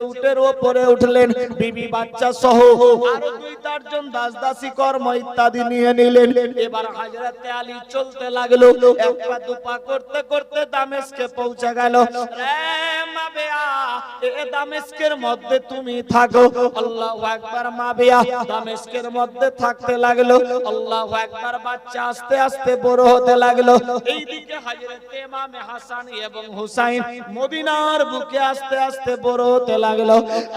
উটের ওপরে উঠলেন, বিবি বাচ্চা সহ আরও দুই চারজন দাস দাসী কর্ম ইত্যাদি নিয়ে নিলেন। এবার হাজরাতে আলী চলতে লাগল, এক পা করতে করতে দামেস্কে পৌঁছে গেল। এবং হুসাইন মদিনার বুকে আস্তে আস্তে বড় হতে লাগল।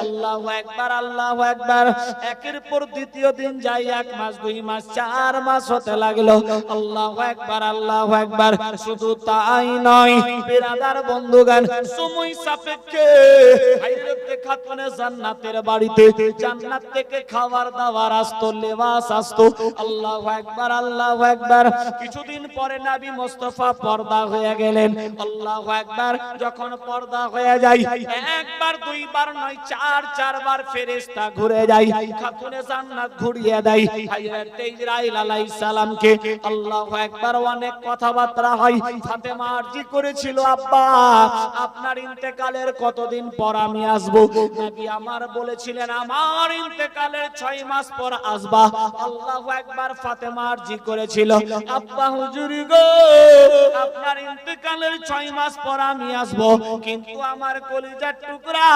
আল্লাহু একবার আল্লাহু একবার একের পর দ্বিতীয় দিন যাই, এক মাস, দুই মাস, চার মাস হতে লাগল। আল্লাহু একবার আল্লাহু একবার শুধু তাই নয় বন্ধুগান সময় সাপেক্ষে জান্নাতের বাড়িতে, জান্নাত থেকে খাবার দাবার আসতো, লেবাস আসতো। আল্লাহু একবার আল্লাহু একবার কিছুদিন পরে নবী মোস্তফা পর্দা হয়ে গেলেন। আল্লাহ একবার যখন পর্দা হয়ে যায়, একবার, দুইবার নয়, চার, চারবার ফেরেশতা ঘুরে যায়। খাতুনে জান্নাত ঘুরিয়ে দেয়। হযরত ইসরাইল আলাইহিস সালামকে আল্লাহু একবার অনেক কথাবার্তা হয়। ফাতেমা আরজি করেছিল আব্বা, আপনার ইন্তেকালের কতদিন পর আমি আসব? নবী আমার বলেছিলেন, আমার ইন্তেকালের 6 মাস পর আসবা। আল্লাহু একবার ফাতেমা আরজি করেছিল আব্বা, হুজুরি গো, আপনার ইন্তেকালের 6 মাস পর আমি আসব। কিন্তু আমার কলিজার টুকরা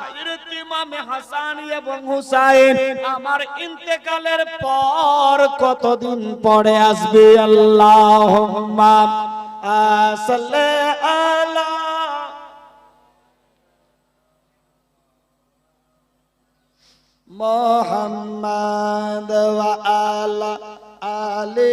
হযরত ইমামে হাসান এবং হুসাইন, আমার ইন্তেকালের পর কতদিন পরে আসবে? আল্লাহুম্মা সাল্লি আলা। মোহাম্মদ ওয়া আলা আলি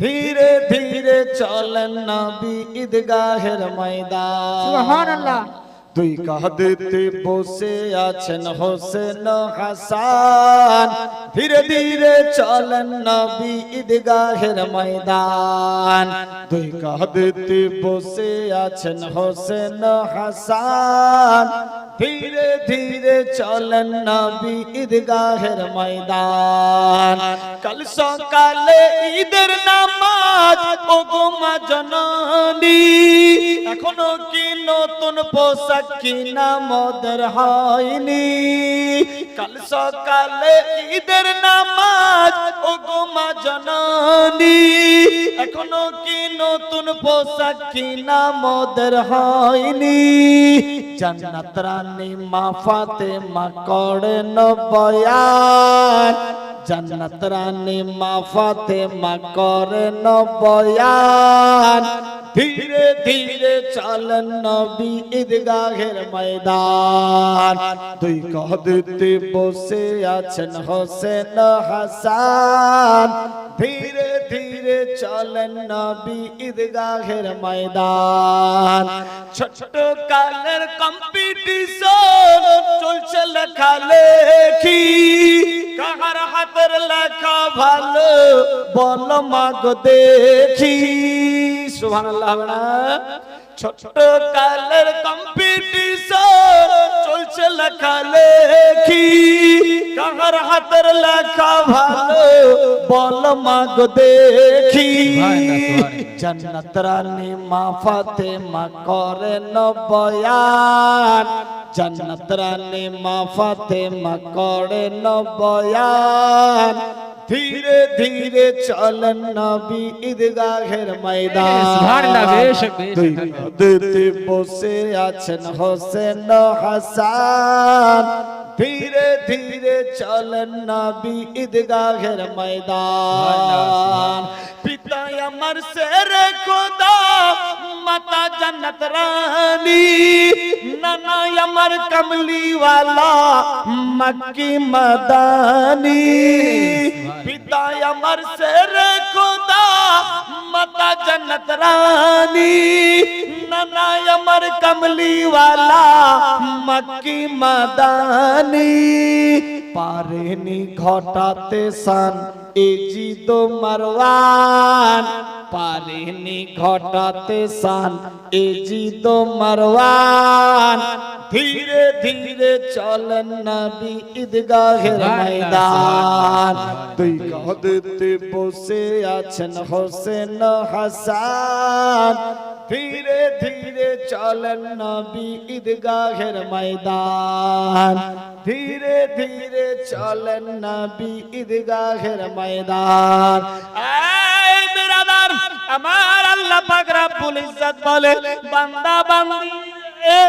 ধীরে ধীরে চলেন নবী ঈদগাহের ময়দান। সুবহানাল্লাহ। দুই কাঁধেতে বসে আছেন হোসেন হাসান। ধীরে ধীরে চলেন নবী ঈদগাহের ময়দান। দুই কাঁধেতে বসে আছেন হোসেন হাসান। ধীরে ধীরে চলেন নবী ঈদগাহের ময়দান। কাল সকালে ঈদের নামাজ ও গোমা জননী, এখনও কি নতুন পোশাক কিনা মদের হয়নি? কাল সকালে ঈদের নামাজ ও গোমা জননী, এখনও কি নতুন পোশাক কিনা মদের হয়নি? জান্নাত রানী মা ফাতেমা করেন বয়ান। জান্নাত রানী মা ফাতেমা করেন বয়ান। ধীরে ধীরে চলেন নবী ঈদগাহের ময়দান। দুই কদতে বসে আছেন হোসেন হাসান। ধীরে ধীরে চলেন নবী ঈদগাহের ময়দান। ছোট কালের কম্পিটিশন চলছে লেখা লেখি কাহার হাতের লেখা ভালো বল মাগ দেখি। সুবহানাল্লাহ না। ছোট কালের কম্পিটিশন চলছে লেখা লেখি কাহার হাতের লেখা ভালো, বল মাগ দেখি। জান্নাত রানী মা ফাতেমা করেন বয়ান জান্নাত রানী মা ফাতেমা করেন বয়ান ধীরে ধীরে চলেন নবী ঈদগাহের ময়দান বসে আছেন হোসেন হাসান ধীরে ধীরে চলেন নবী ঈদগাহের ময়দান। পিতা আমার শের খোদা, মাতা জান্নাত রানী। নানা আমার কমলি ওয়ালা মক্কি মদানি। পিতা আমার শের খোদা, মাতা জন্নত রানী। নানা আমার কমলিওয়ালা মক্কি মাদানি পারেনি ঘটাতে সান এ জিদ মারওয়ান পারেনি ঘটাতে সান এ জিদ মারওয়ান ধীরে ধীরে চলেন নবী ঈদগাহের ময়দান দুই কাঁধেতে বসে আছেন হোসেন হাসান ধীরে ধীরে চলেন নবী ঈদগাহের ময়দান। ধীরে ধীরে চলেন নবী ঈদগাহের ময়দান। আমার আল্লাহ পাক রব্বুল ইজ্জত বলে বান্দা বান্দি। এ,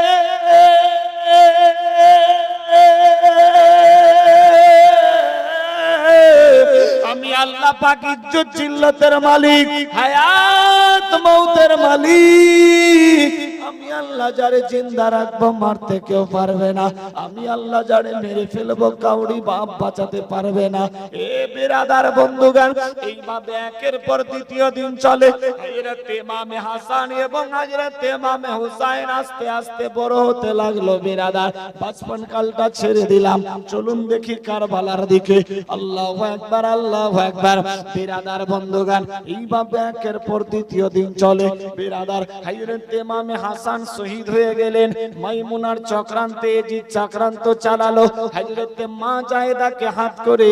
আমি আল্লাহ পাক ইজ্জত জিল্লতের মালিক হায়াত মৌতের মালিক। আমি আল্লাহ যারে জিন্দা রাখব, মারতে কেউ পারবে না। আমি আল্লাহ যারে মেরে ফেলব, কাউরি বাপ বাঁচাতে পারবে না। এ বিরাদার বন্ধুগান এইভাবে একের পর দ্বিতীয় দিন চলে। হযরত ইমামে হাসান এবং হযরত ইমামে হুসাইন আস্তে আস্তে বড় হতে লাগল বিরাদার। বাচপন কালটা ছেড়ে দিলাম। চলুন দেখি কারবালার দিকে। আল্লাহু আকবার আল্লাহু আকবার। বিরাদার বন্ধুগান এইভাবে একের পর দ্বিতীয় দিন চলে। বিরাদার হযরত ইমামে হাসান শহীদ হয়ে গেলেন। মাইমুনার চক্রান্তে এজিদ চক্রান্ত চালালো হযরত মা জায়েদাকে হাত করে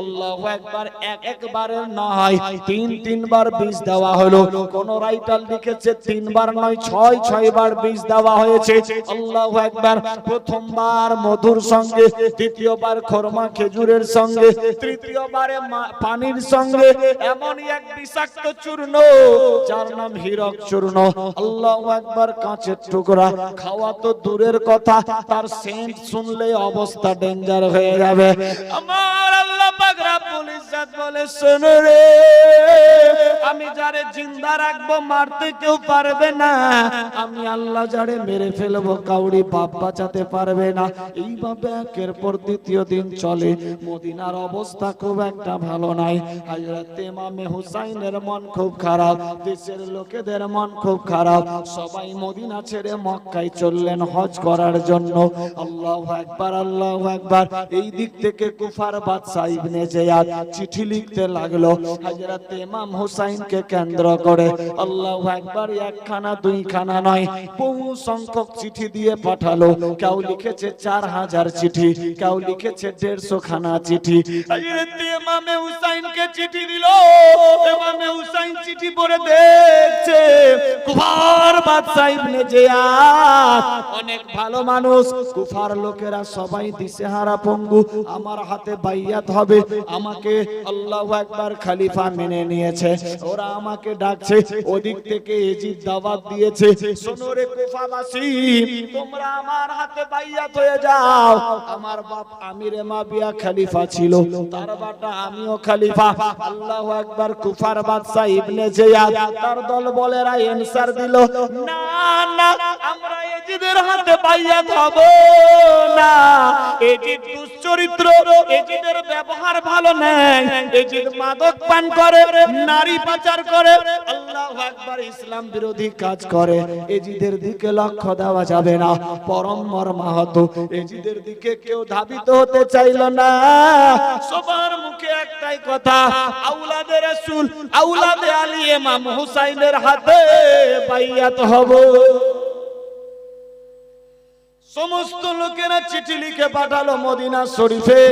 আল্লাহু আকবার এক একবারের নয়, তিন তিনবার বীজ দেওয়া হলো। কোন রাইটার লিখেছে, তিনবার নয়, ছয় ছয় বার বীজ দেওয়া হয়েছে। আল্লাহু আকবার প্রথমবার মধুর সঙ্গে, দ্বিতীয়বার খরমা খেজুরের সঙ্গে, তৃতীয়বারে পানির সঙ্গে, এমনই এক বিষাক্ত চূর্ণ, যার নাম হীরক চূর্ণ। আল্লাহু আকবার কাঁচের টুকরা, খাওয়া তো দূরের কথা, তার সেন্ট শুনলে অবস্থা ডেঞ্জার হয়ে যাবে। আমার আল্লাহ বলে রে, আমি যারে জিন্দা রাখব, মারতে কেউ পারবে না। আমি আল্লাহ যারে মেরে ফেলব, কাউরি বাপ বাঁচাতে পারবে না। এইভাবে একের পর দ্বিতীয় দিন চলে। মদিনার অবস্থা খুব একটা ভালো নাই। হযরত ইমামে হুসাইনের মন খুব খারাপ, দেশের লোকেদের মন খুব খারাপ। সবাই মদিনা ছেড়ে মক্কায় চললেন হজ করার জন্য। আল্লাহু আকবার আল্লাহু আকবার। এই দিক থেকে কুফার বাদশা ইবনে জিয়াদ চিঠি লিখতে লাগল। হযরত ইমাম হুসাইনকে কেন্দ্র করে আল্লাহু আকবার একখানা, দুইখানা নয়, বহু সংখ্যক চিঠি দিয়ে পাঠালো। কেউ লিখেছে চার হাজার চিঠি, কেউ লিখেছে দেড়শো খানা চিঠি ইমামে হুসাইনকে চিঠি দিল। ইমামে হুসাইন চিঠি পড়ে দেখছে, কুফার বাদশা ইবনে জিয়াদ অনেক ভালো মানুষ, কুফার লোকেরা সবাই দিশেহারা পঙ্গু, আমার হাতে বাইয়াত হবে, আমাকে আল্লাহু আকবার খলিফা মেনে নিয়েছে, ওরা আমাকে ডাকছে, ওদিক থেকে এজিদ দাওয়াত দিয়েছে, শোনো রে কুফাবাসী, তোমরা আমার হাতে বাইয়াত হয়ে যাও, আমার বাপ আমিরে মাবিয়া খলিফা ছিল, তার বাটা আমিও খলিফা, আল্লাহু আকবার কুফার বাদশা ইবনে জিয়াদ, তার দল বলেরা এনসার দিল, না না, আমরা এজিদের হাতে বাইয়াত হব না। এজিদ দুশ্চরিত্র, এজিদের ব্যবহার ভালো নেই। মাদক পান করে, নারী পাচার করে, আল্লাহু ইসলাম বিরোধী কাজ করে। এজিদের দিকে লক্ষ্য দেওয়া যাবে না। পরম এজিদের দিকে কেউ ধাবিত হতে চাইল না। সবার মুখে একটাই কথা, আউলাদে রাসূল, আউলাদে আলী ইমাম হুসাইনের হাতে বাইয়াত হব। সমস্ত লোকেরা চিঠি লিখে পাঠালো মদিনা শরীফে।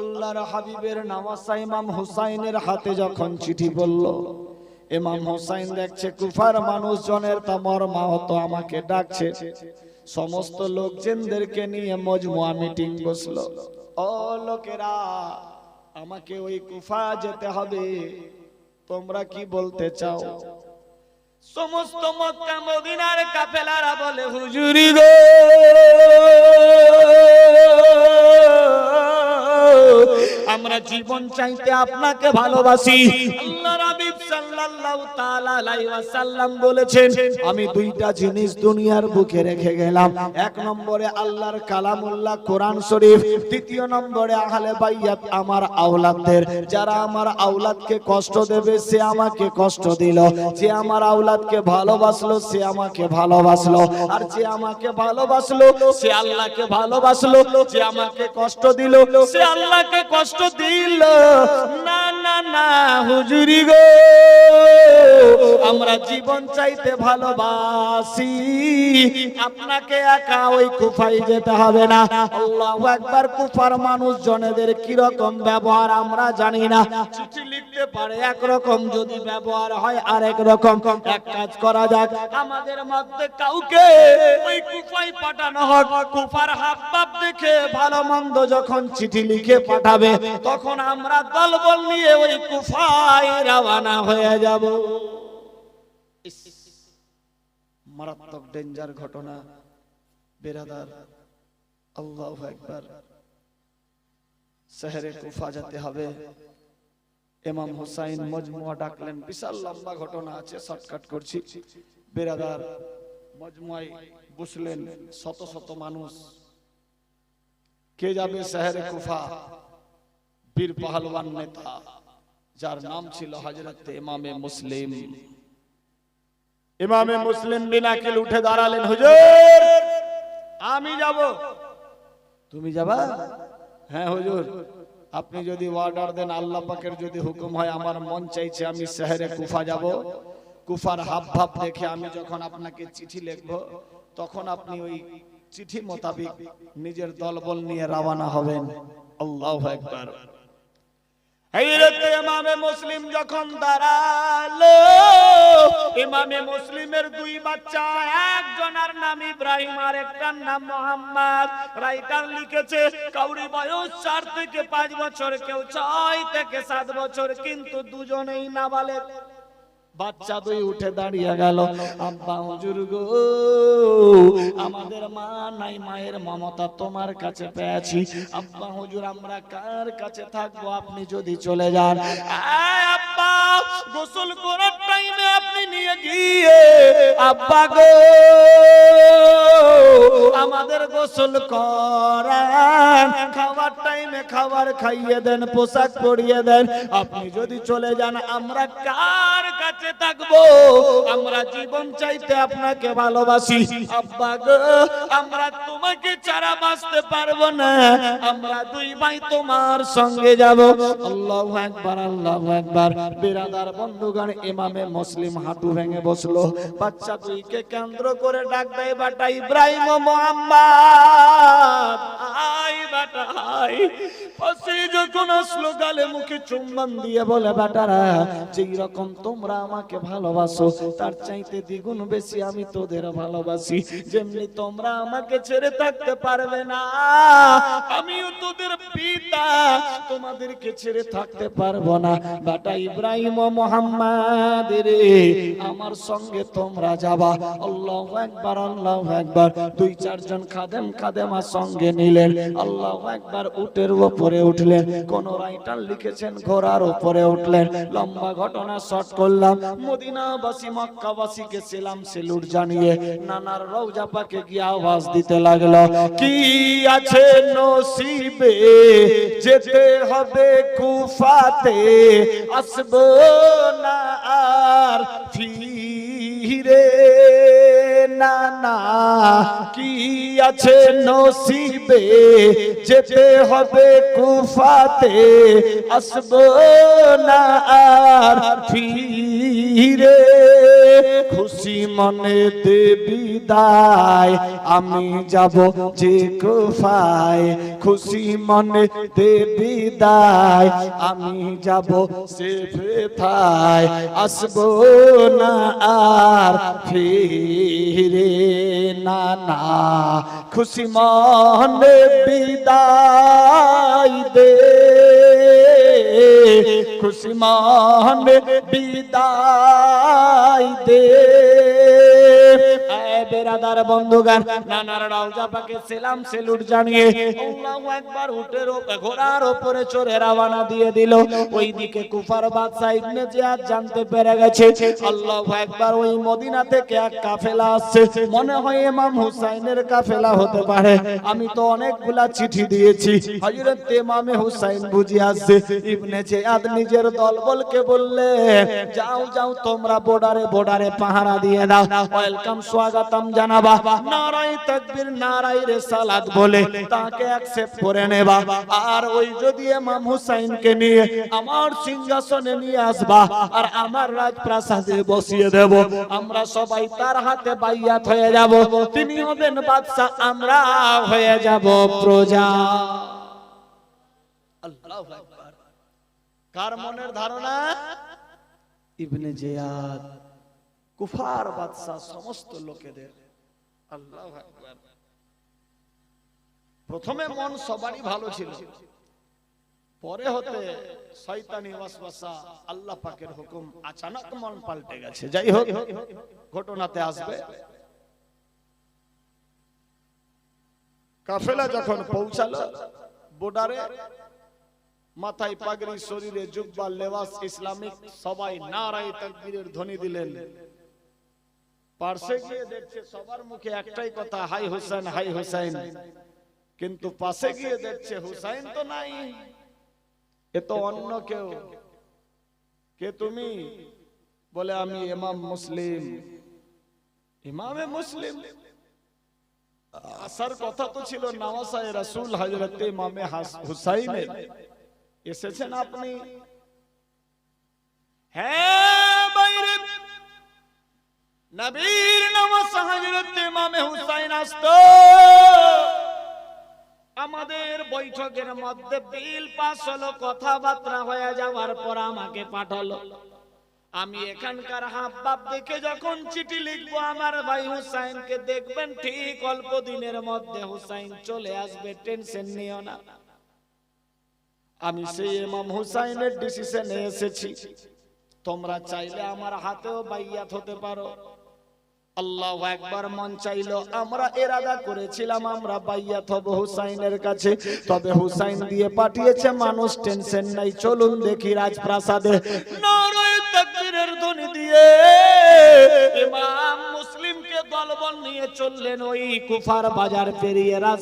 আল্লাহর হাবিবের নামাসা ইমাম হুসাইনের হাতে যখন চিঠি বলল ইমাম হুসাইন দেখছে কুফার মানুষজনের তামর মাহত আমাকে ডাকছে। সমস্ত লোকজনদেরকে নিয়ে মজমুয়া মিটিং বসল। ও লোকেরা আমাকে ওই কুফা যেতে হবে তোমরা কি বলতে চাও? সমস্ত মক্কা মদিনার কাফেলারা বলে হুজুরি গো আমরা জীবন চাইতে আপনাকে ভালোবাসি। আল্লাহ রাবিব আমি দুইটা জিনিস দুনিয়ার বুকে রেখে গেলাম। এক নম্বরে আল্লাহর কালামুল্লাহ কোরআন শরীফ, দ্বিতীয় নম্বরে আহলে বাইয়াত আমার আওলাদদের। যারা আমার আওলাদকে কষ্ট দেবে, সে আমাকে কষ্ট দিল। যে আমার আওলাদকে ভালোবাসলো, সে আমাকে ভালোবাসলো। আর যে আমাকে ভালোবাসলো, সে আল্লাহকে ভালোবাসলো। যে আমাকে কষ্ট দিল, সে আল্লাহকে কষ্ট দিল। না না না, হুজুরি গো। আমরা জীবন চাইতে ভালোবাসি। আপনাকে একা ওই কুফাই যেতে হবে না। আল্লাহু একবার কুফার মানুষ জনেদের কি রকম ব্যবহার আমরা জানি না। চিঠি লিখতে পারে একরকম, যদি ব্যবহার হয় আরেক রকম। এক কাজ করা যাক, আমাদের মধ্যে কাউকে ওই কুফাই পাঠানো হোক। কুফার হাবভাব দেখে ভালো মন্দ যখন চিঠি লিখে পাঠাবে, তখন আমরা দলবল নিয়ে ওই কুফাই রওনা হয়ে যাব। মারাত্মক ডেঞ্জার ঘটনা। বেরাদার, আল্লাহ একবার শহরে কুফা যেতে হবে। এমাম হুসাইন মজমুয়া ডাকলেন, বিশাল লম্বা ঘটনা আছে, শর্টকাট করছি। বেরাদার, মজমুয়ায় বসলেন শত শত মানুষ। কে যাবে শহরে কুফা? বীর পাহলওয়ান নেতা। যার নাম ছিল হযরত ইমামে মুসলিম। ইমামে মুসলিম বিনাকিল উঠে দাঁড়ালেন হুজুর আমি যাব। তুমি যাবা? হ্যাঁ হুজুর। আপনি যদি অর্ডার দেন আল্লাহ পাকের যদি হুকুম হয় আমার মন চাইছে আমি শহরে কুফা যাব। কুফার হাব ভাব দেখে আমি যখন আপনাকে চিঠি লিখব তখন আপনি ওই চিঠি মোতাবিক নিজের দলবল নিয়ে রওনা হবেন। আল্লাহু আকবার। ইমামে মুসলিম যখন দাঁড়াল, ইমামে মুসলিমের দুই বাচ্চা একজনের নাম ইব্রাহিম আর একটার নাম মোহাম্মদ। রাইটার লিখেছে, কাউরি বয়স চার থেকে পাঁচ বছর, কেউ ছয় থেকে সাত বছর, কিন্তু দুজনেই নাবালেগ বাচ্চা দুই উঠে দাঁড়িয়ে গেল। আব্বা, হুজুর গো, আমাদের মা নাই, মায়ের মমতা তোমার কাছে পেয়েছি। আব্বা, হুজুর, আমরা কার কাছে থাকব? আপনি যদি চলে যান। আব্বা, গোসল করার টাইমে আপনি নিয়ে গিয়ে, আব্বা গো, আমাদের গোসল করান। খাবার টাইমে খাবার খাইয়ে দেন, পোশাক পরিয়ে দেন। আপনি যদি চলে যান, আমরা কার কাছে থাকব। আমরা জীবন চাইতে আপনাকে ভালোবাসি। আব্বা গো, আমরা তোমাকে ছাড়া বাঁচতে পারব না। আমরা দুই ভাই তোমার সঙ্গে যাব। আল্লাহু আকবার আল্লাহু আকবার। বিরাদার বন্ধুগণ, ইমামে মুসলিম হাঁটু ভেঙে বসল। বাচ্চা দুইকে কেন্দ্র করে ডাক দেয়, বাটা ইব্রাহিম ও মোহাম্মদ। আই বাটা আই পাশে যখন আসলো, গালে মুখে চুম্বন দিয়ে বলে, বেটারা, যেই রকম তোমরা আমাকে ভালোবাসো, তার চাইতে দ্বিগুণ বেশি আমি তোদের ভালোবাসি। যেমনি তোমরা আমাকে ছেড়ে থাকতে পারবে না, আমিও তোদের পিতা, তোমাদেরকে ছেড়ে থাকতে পারব না। বাটা ইব্রাহিম ও মোহাম্মদ রে, আমার সঙ্গে তোমরা যাবা। আল্লাহ একবার আল্লাহ একবার দুই চারজন খাদেম খাদেমা সঙ্গে নিলেন। আল্লাহ একবার উটের উপরে উঠলেন। কোন রাইটার লিখেছেন ঘোড়ার উপরে উঠলেন। লম্বা ঘটনা শর্ট করলাম মদিনাবাসী, মক্কাবাসীকে সেলাম সেলুট জানিয়ে নানার রওজা পাকে গিয়ে আওয়াজ দিতে লাগল, কি আছে নসিবে? যেতে হবে কুফাতে, আসব না আর ফিরে না না। কি আছে নসিবে? যেতে হবে কুফাতে, আসব না আর ফিরে খুশি মনে দে দায় আমি যাব যে কুফায়, খুশি মনে দে দায় আমি যাব সে ফেথায়, আসব না আর ফিরে না না। খুশি মনে বিদায় দে। খুশি মনে বিদায় দে বেরাদার বন্ধুগান, নানার রওজা পাকে সেলাম সেলুট জানিয়ে আল্লাহু আকবার উটের ঘোড়ার উপরে চড়ে রওনা দিয়ে দিল। ওইদিকে কুফার বাদশা ইবনে জিয়াদ জানতে পেরে গেছে, আল্লাহু আকবার ওই মদিনা থেকে এক কাফেলা আসছে। মনে হয় ইমাম হুসাইনের কাফেলা হতে পারে। আমি তো অনেকগুলা চিঠি দিয়েছি। হযরত ইমামে হুসাইন বুঝি আসছে। ইবনে জিয়াদ নিজের দলবলকে বললে, যাও যাও, তোমরা বর্ডারে বর্ডারে পাহারা দিয়ে দাও। ওয়েলকাম স্বাগতম জানাবা। নারাই তাকবীর নারাই রিসালাত বলে তাকে অ্যাকসেপ্ট করে নেবা। আর ওই যদি ইমাম হুসাইনকে নিয়ে আমার সিংহাসনে নিয়ে আসবা, আর আমার রাজপ্রাসাদে বসিয়ে দেব, আমরা সবাই তার হাতে বাইয়াত হয়ে যাব। তিনি হবেন বাদশা আমরা হয়ে যাব প্রজা। আল্লাহু আকবার। কার মনের ধারণা? ইবনে জিয়াদ। কুফার বাদশা সমস্ত লোকেদের। আল্লাহু প্রথমে মন সবারই ভালো ছিল। পরে হতে শয়তানি ওয়াসওয়াসা আল্লাহ পাকের হুকুম আচানক মন পাল্টে গেছে। যাই হোক, ঘটনাতে আসবে। কাফেলা যখন পৌঁছালো বর্ডারে মাথায় পাগড়ি, শরীরে জুব্বা, লেবাস, ইসলামিক সবাই নারায় তাকবীরের ধ্বনি দিলেন। পার্শ্বে গিয়ে দেখছে সবার মুখে একটাই কথা, হাই হুসাইন হাই হুসাইন কিন্তু পাশে গিয়ে দেখছে হুসাইন তো নাই, এ তো অন্য কেউ। কে তুমি? বলে, আমি ইমাম মুসলিম। ইমামে মুসলিম। আসার কথা তো ছিল নওয়াসায় রাসূল হযরত ইমামে হাস- হুসাইনের। এসেছেন আপনি? হ্যাঁ নবীর নওয়াজ হযরত ইমামে হুসাইন আসতো। আমাদের বৈঠকের মধ্যে বিল পাস হলো, কথাবার্তা হয়ে যাওয়ার পর আমাকে পাঠালো। আমি এখানকার হাব বাপ দেখে যখন চিঠি লিখব, আমার ভাই হুসাইনকে দেখবেন ঠিক অল্প দিনের মধ্যে হুসাইন চলে আসবে, টেনশন নিও না। আমি সেই ইমাম হুসাইনের ডিসিশনে এসেছি। তোমরা চাইলে আমার হাতেও বাইয়াত হতে পারো। আল্লাহ একবার মন আমরা এরাদা করেছিলাম, আমরা হুসাইনের কাছে। তবে হুসাইন দিয়ে পাঠিয়েছে, মানুষ টেনশন নাই, চলুন দেখি রাজপ্রাসাদে। মুসলিমকে দলবল নিয়ে চললেন ওই কুফার বাজার পেরিয়ে রাজ